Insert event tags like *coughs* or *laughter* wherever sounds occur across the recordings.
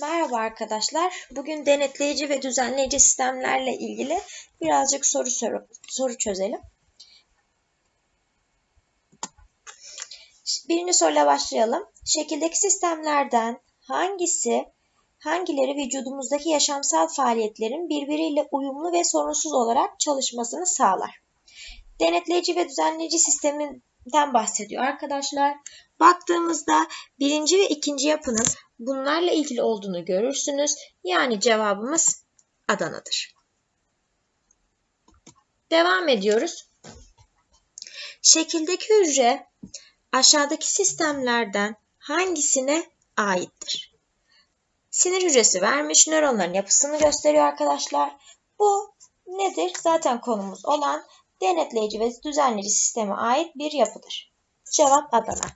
Merhaba arkadaşlar. Bugün denetleyici ve düzenleyici sistemlerle ilgili birazcık soru soru, soru çözelim. Birinci soruyla başlayalım. Şekildeki sistemlerden hangisi, hangileri vücudumuzdaki yaşamsal faaliyetlerin birbiriyle uyumlu ve sorunsuz olarak çalışmasını sağlar? Denetleyici ve düzenleyici sisteminden bahsediyor arkadaşlar. Baktığımızda birinci ve ikinci yapının bunlarla ilgili olduğunu görürsünüz. Yani cevabımız Adana'dır. Devam ediyoruz. Şekildeki hücre aşağıdaki sistemlerden hangisine aittir? Sinir hücresi vermiş, nöronların yapısını gösteriyor arkadaşlar. Bu nedir? Zaten konumuz olan denetleyici ve düzenleyici sisteme ait bir yapıdır. Cevap Adana.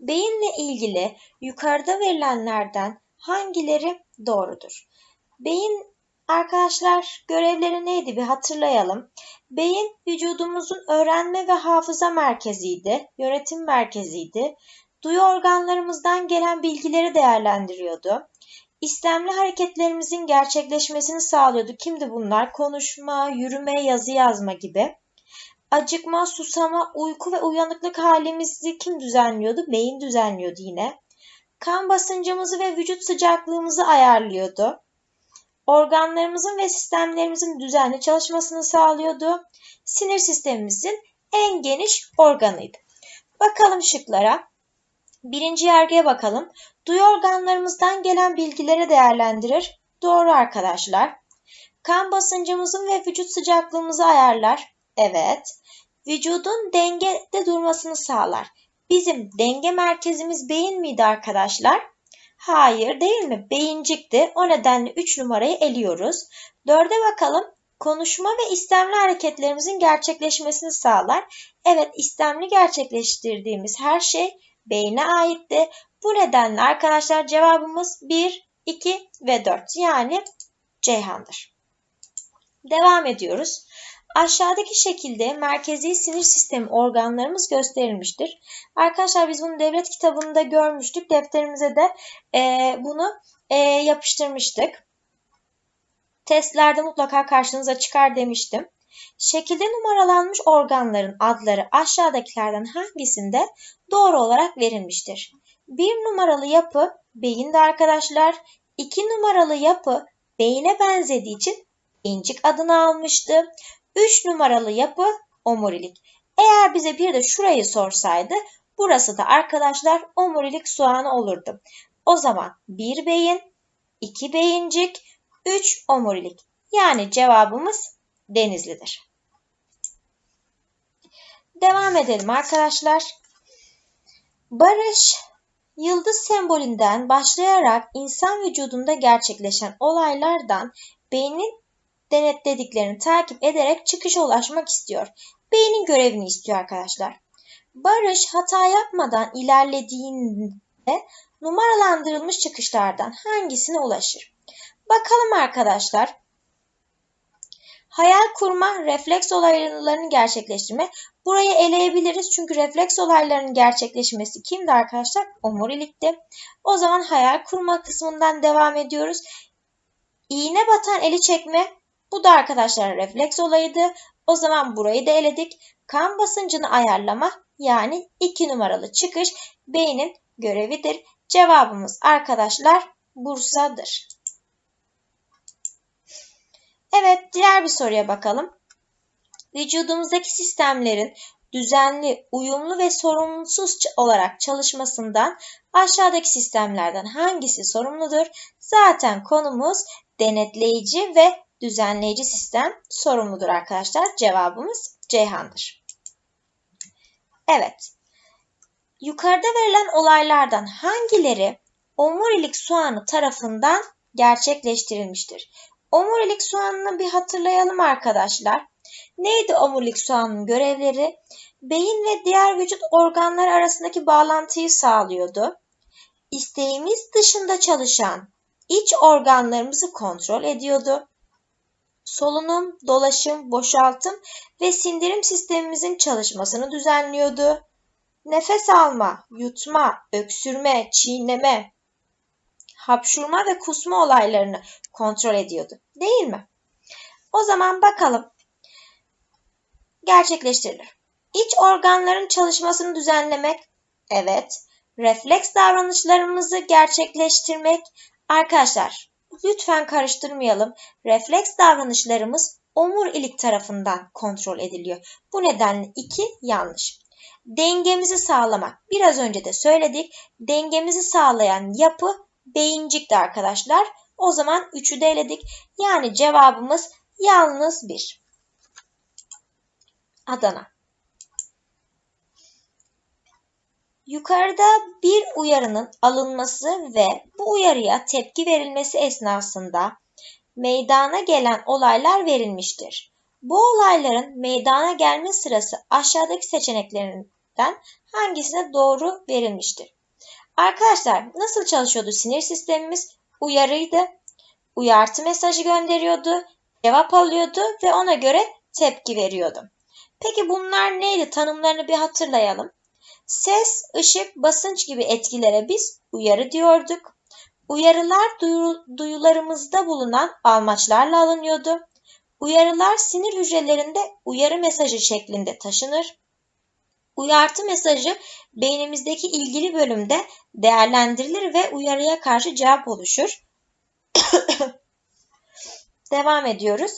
Beyinle ilgili yukarıda verilenlerden hangileri doğrudur? Beyin arkadaşlar görevleri neydi bir hatırlayalım. Beyin vücudumuzun öğrenme ve hafıza merkeziydi, yönetim merkeziydi. Duyu organlarımızdan gelen bilgileri değerlendiriyordu. İstemli hareketlerimizin gerçekleşmesini sağlıyordu. Kimdi bunlar? Konuşma, yürüme, yazı yazma gibi. Acıkma, susama, uyku ve uyanıklık halimizi kim düzenliyordu? Beyin düzenliyordu yine. Kan basıncımızı ve vücut sıcaklığımızı ayarlıyordu. Organlarımızın ve sistemlerimizin düzenli çalışmasını sağlıyordu. Sinir sistemimizin en geniş organıydı. Bakalım şıklara. Birinci yargıya bakalım. Duyu organlarımızdan gelen bilgileri değerlendirir. Doğru arkadaşlar. Kan basıncımızın ve vücut sıcaklığımızı ayarlar. Evet. Vücudun dengede durmasını sağlar. Bizim denge merkezimiz beyin miydi arkadaşlar? Hayır değil mi? Beyincikti. O nedenle 3 numarayı eliyoruz. 4'e bakalım. Konuşma ve istemli hareketlerimizin gerçekleşmesini sağlar. Evet istemli gerçekleştirdiğimiz her şey beyne aitti. Bu nedenle arkadaşlar cevabımız 1, 2 ve 4 yani Ceyhan'dır. Devam ediyoruz. Aşağıdaki şekilde merkezi sinir sistemi organlarımız gösterilmiştir. Arkadaşlar biz bunu devlet kitabında görmüştük. Defterimize de e, bunu e, yapıştırmıştık. Testlerde mutlaka karşınıza çıkar demiştim. Şekilde numaralanmış organların adları aşağıdakilerden hangisinde doğru olarak verilmiştir? Bir numaralı yapı beyinde arkadaşlar. İki numaralı yapı beyine benzediği için incik adını almıştı. 3 numaralı yapı omurilik. Eğer bize bir de şurayı sorsaydı burası da arkadaşlar omurilik soğanı olurdu. O zaman 1 beyin, 2 beyincik, 3 omurilik. Yani cevabımız Denizli'dir. Devam edelim arkadaşlar. Barış, yıldız sembolünden başlayarak insan vücudunda gerçekleşen olaylardan beynin denetlediklerini takip ederek çıkışa ulaşmak istiyor. Beynin görevini istiyor arkadaşlar. Barış hata yapmadan ilerlediğinde numaralandırılmış çıkışlardan hangisine ulaşır? Bakalım arkadaşlar. Hayal kurma, refleks olaylarını gerçekleştirme. Burayı eleyebiliriz çünkü refleks olaylarının gerçekleşmesi kimdi arkadaşlar? Omurilikti. O zaman hayal kurma kısmından devam ediyoruz. İğne batan eli çekme bu da arkadaşlar refleks olayıydı. O zaman burayı da eledik. Kan basıncını ayarlama yani 2 numaralı çıkış beynin görevidir. Cevabımız arkadaşlar Bursa'dır. Evet diğer bir soruya bakalım. Vücudumuzdaki sistemlerin düzenli, uyumlu ve sorunsuz olarak çalışmasından aşağıdaki sistemlerden hangisi sorumludur? Zaten konumuz denetleyici ve düzenleyici sistem sorumludur arkadaşlar. Cevabımız Ceyhan'dır. Evet. Yukarıda verilen olaylardan hangileri omurilik soğanı tarafından gerçekleştirilmiştir? Omurilik soğanını bir hatırlayalım arkadaşlar. Neydi omurilik soğanının görevleri? Beyin ve diğer vücut organları arasındaki bağlantıyı sağlıyordu. İsteğimiz dışında çalışan iç organlarımızı kontrol ediyordu solunum, dolaşım, boşaltım ve sindirim sistemimizin çalışmasını düzenliyordu. nefes alma, yutma, öksürme, çiğneme, hapşurma ve kusma olaylarını kontrol ediyordu. Değil mi? O zaman bakalım. Gerçekleştirilir. İç organların çalışmasını düzenlemek. Evet. Refleks davranışlarımızı gerçekleştirmek. Arkadaşlar lütfen karıştırmayalım. Refleks davranışlarımız omurilik tarafından kontrol ediliyor. Bu nedenle iki yanlış. Dengemizi sağlamak. Biraz önce de söyledik. Dengemizi sağlayan yapı beyincikti arkadaşlar. O zaman 3'ü de eledik. Yani cevabımız yalnız 1. Adana. Yukarıda bir uyarının alınması ve bu uyarıya tepki verilmesi esnasında meydana gelen olaylar verilmiştir. Bu olayların meydana gelme sırası aşağıdaki seçeneklerinden hangisine doğru verilmiştir? Arkadaşlar nasıl çalışıyordu sinir sistemimiz? Uyarıydı, uyartı mesajı gönderiyordu, cevap alıyordu ve ona göre tepki veriyordu. Peki bunlar neydi? Tanımlarını bir hatırlayalım. Ses, ışık, basınç gibi etkilere biz uyarı diyorduk. Uyarılar duyularımızda bulunan almaçlarla alınıyordu. Uyarılar sinir hücrelerinde uyarı mesajı şeklinde taşınır. Uyartı mesajı beynimizdeki ilgili bölümde değerlendirilir ve uyarıya karşı cevap oluşur. *coughs* Devam ediyoruz.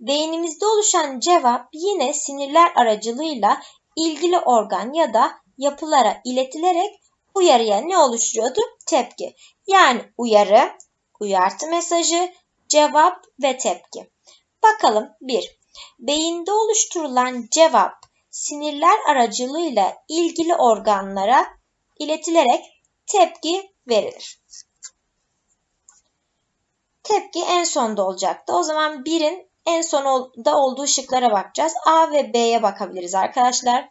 Beynimizde oluşan cevap yine sinirler aracılığıyla ilgili organ ya da yapılara iletilerek uyarıya ne oluşturuyordu? Tepki. Yani uyarı, uyartı mesajı, cevap ve tepki. Bakalım 1. Beyinde oluşturulan cevap sinirler aracılığıyla ilgili organlara iletilerek tepki verilir. Tepki en sonda olacaktı. O zaman 1'in en sonda olduğu şıklara bakacağız. A ve B'ye bakabiliriz arkadaşlar.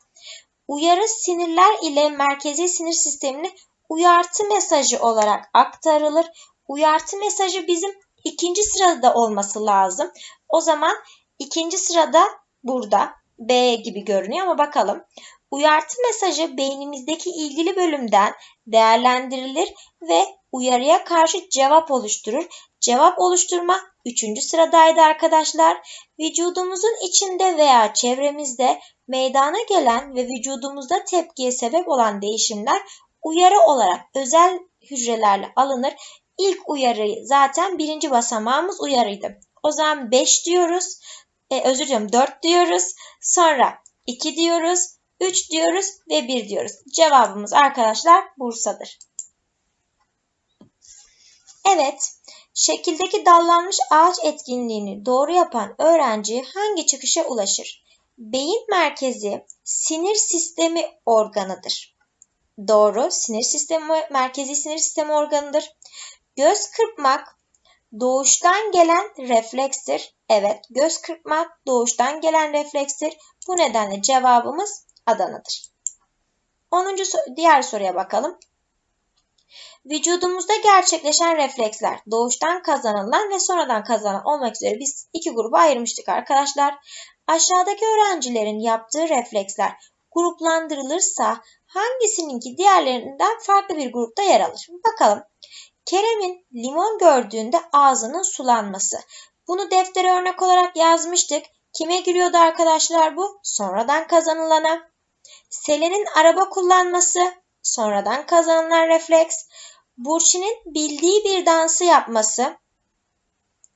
Uyarı sinirler ile merkezi sinir sistemine uyartı mesajı olarak aktarılır. Uyartı mesajı bizim ikinci sırada olması lazım. O zaman ikinci sırada burada B gibi görünüyor ama bakalım. Uyartı mesajı beynimizdeki ilgili bölümden değerlendirilir ve uyarıya karşı cevap oluşturur. Cevap oluşturma 3. sıradaydı arkadaşlar. Vücudumuzun içinde veya çevremizde meydana gelen ve vücudumuzda tepkiye sebep olan değişimler uyarı olarak özel hücrelerle alınır. İlk uyarı zaten birinci basamağımız uyarıydı. O zaman 5 diyoruz. E, özür diliyorum 4 diyoruz. Sonra 2 diyoruz. 3 diyoruz ve 1 diyoruz. Cevabımız arkadaşlar Bursa'dır. Evet, şekildeki dallanmış ağaç etkinliğini doğru yapan öğrenci hangi çıkışa ulaşır? Beyin merkezi sinir sistemi organıdır. Doğru, sinir sistemi merkezi sinir sistemi organıdır. Göz kırpmak doğuştan gelen reflekstir. Evet, göz kırpmak doğuştan gelen reflekstir. Bu nedenle cevabımız Adana'dır. 10. diğer soruya bakalım. Vücudumuzda gerçekleşen refleksler doğuştan kazanılan ve sonradan kazanılan olmak üzere biz iki gruba ayırmıştık arkadaşlar. Aşağıdaki öğrencilerin yaptığı refleksler gruplandırılırsa hangisininki diğerlerinden farklı bir grupta yer alır? Bakalım. Kerem'in limon gördüğünde ağzının sulanması. Bunu deftere örnek olarak yazmıştık. Kime giriyordu arkadaşlar bu? Sonradan kazanılana. Selen'in araba kullanması sonradan kazanılan refleks. Burçin'in bildiği bir dansı yapması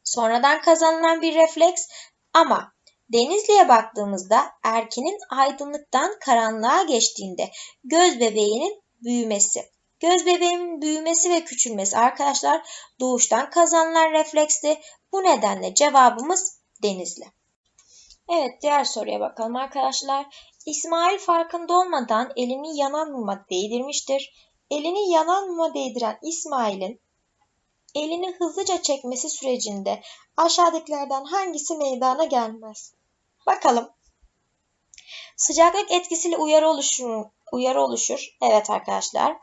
sonradan kazanılan bir refleks ama Denizli'ye baktığımızda Erkin'in aydınlıktan karanlığa geçtiğinde göz bebeğinin büyümesi. Göz bebeğinin büyümesi ve küçülmesi arkadaşlar doğuştan kazanılan refleksti. Bu nedenle cevabımız Denizli. Evet diğer soruya bakalım arkadaşlar. İsmail farkında olmadan elini yanan muma değdirmiştir. Elini yanan muma değdiren İsmail'in elini hızlıca çekmesi sürecinde aşağıdakilerden hangisi meydana gelmez? Bakalım. Sıcaklık etkisiyle uyarı oluşur. Uyarı oluşur. Evet arkadaşlar.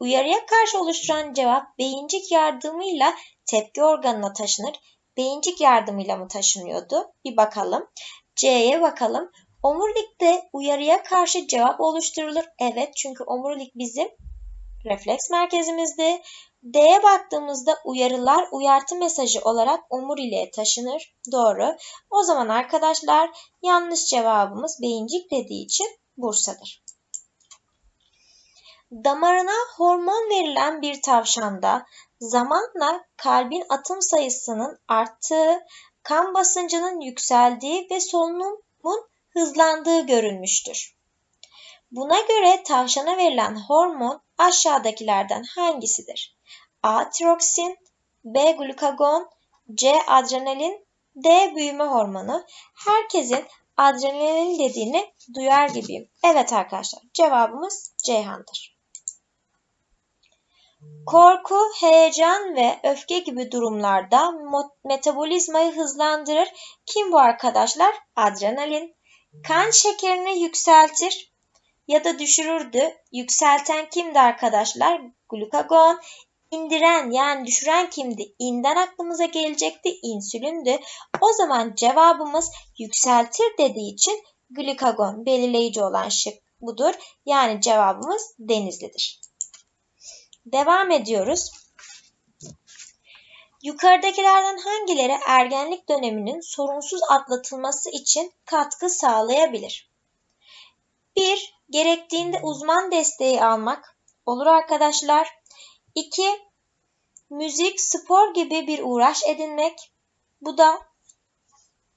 Uyarıya karşı oluşturan cevap beyincik yardımıyla tepki organına taşınır. Beyincik yardımıyla mı taşınıyordu? Bir bakalım. C'ye bakalım. Omurilikte uyarıya karşı cevap oluşturulur. Evet çünkü omurilik bizim refleks merkezimizde. D'ye baktığımızda uyarılar uyartı mesajı olarak omuriliğe taşınır. Doğru. O zaman arkadaşlar yanlış cevabımız beyincik dediği için Bursa'dır. Damarına hormon verilen bir tavşanda zamanla kalbin atım sayısının arttığı, kan basıncının yükseldiği ve solunumun hızlandığı görülmüştür. Buna göre tavşana verilen hormon aşağıdakilerden hangisidir? A. Tiroksin B. Glukagon C. Adrenalin D. Büyüme hormonu. Herkesin adrenalin dediğini duyar gibiyim. Evet arkadaşlar cevabımız Ceyhan'dır. Korku, heyecan ve öfke gibi durumlarda metabolizmayı hızlandırır. Kim bu arkadaşlar? Adrenalin. Kan şekerini yükseltir ya da düşürürdü. Yükselten kimdi arkadaşlar? Glukagon. İndiren yani düşüren kimdi? İnden aklımıza gelecekti. İnsülündü. O zaman cevabımız yükseltir dediği için glikagon belirleyici olan şık budur. Yani cevabımız Denizli'dir. Devam ediyoruz. Yukarıdakilerden hangileri ergenlik döneminin sorunsuz atlatılması için katkı sağlayabilir? 1. Gerektiğinde uzman desteği almak olur arkadaşlar. 2. Müzik, spor gibi bir uğraş edinmek. Bu da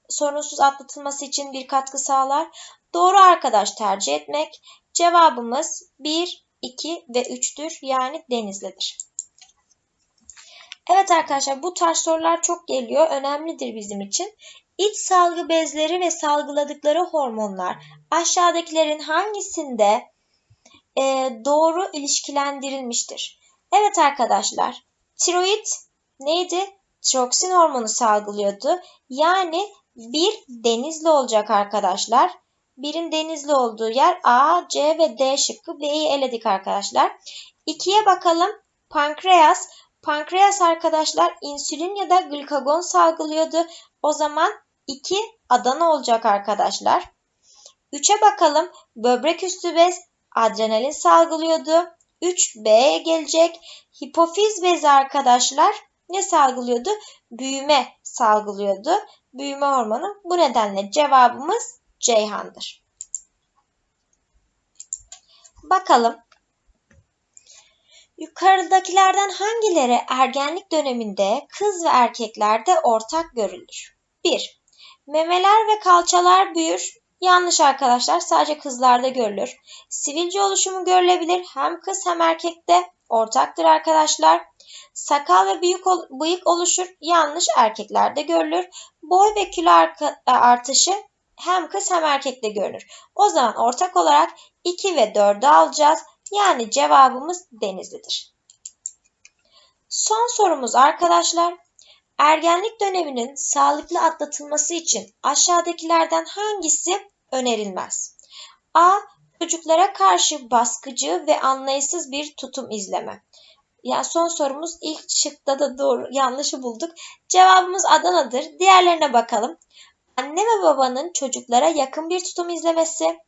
sorunsuz atlatılması için bir katkı sağlar. Doğru arkadaş tercih etmek. Cevabımız 1, 2 ve 3'tür. Yani Denizli'dir. Evet arkadaşlar bu tarz sorular çok geliyor. Önemlidir bizim için. İç salgı bezleri ve salgıladıkları hormonlar aşağıdakilerin hangisinde e, doğru ilişkilendirilmiştir? Evet arkadaşlar tiroid neydi? Tiroksin hormonu salgılıyordu. Yani bir denizli olacak arkadaşlar. Birin denizli olduğu yer A, C ve D şıkkı. B'yi eledik arkadaşlar. 2'ye bakalım. Pankreas. Pankreas arkadaşlar insülin ya da glikagon salgılıyordu. O zaman 2 Adana olacak arkadaşlar. 3'e bakalım. Böbrek üstü bez adrenalin salgılıyordu. 3 B'ye gelecek. Hipofiz bezi arkadaşlar ne salgılıyordu? Büyüme salgılıyordu. Büyüme hormonu. Bu nedenle cevabımız Ceyhan'dır. Bakalım. Yukarıdakilerden hangileri ergenlik döneminde kız ve erkeklerde ortak görülür? 1. Memeler ve kalçalar büyür. Yanlış arkadaşlar sadece kızlarda görülür. Sivilce oluşumu görülebilir hem kız hem erkekte ortaktır arkadaşlar. Sakal ve büyük bıyık oluşur. Yanlış erkeklerde görülür. Boy ve kilo artışı hem kız hem erkekte görülür. O zaman ortak olarak 2 ve 4'ü alacağız. Yani cevabımız Denizli'dir. Son sorumuz arkadaşlar. Ergenlik döneminin sağlıklı atlatılması için aşağıdakilerden hangisi önerilmez? A. Çocuklara karşı baskıcı ve anlayışsız bir tutum izleme. Yani son sorumuz ilk şıkta da doğru yanlışı bulduk. Cevabımız Adana'dır. Diğerlerine bakalım. Anne ve babanın çocuklara yakın bir tutum izlemesi.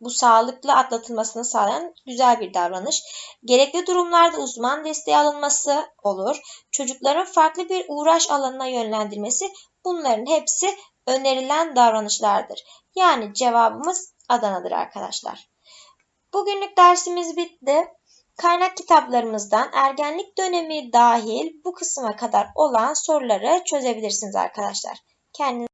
Bu sağlıklı atlatılmasını sağlayan güzel bir davranış. Gerekli durumlarda uzman desteği alınması olur. Çocukların farklı bir uğraş alanına yönlendirmesi bunların hepsi önerilen davranışlardır. Yani cevabımız Adana'dır arkadaşlar. Bugünlük dersimiz bitti. Kaynak kitaplarımızdan ergenlik dönemi dahil bu kısma kadar olan soruları çözebilirsiniz arkadaşlar. Kendinize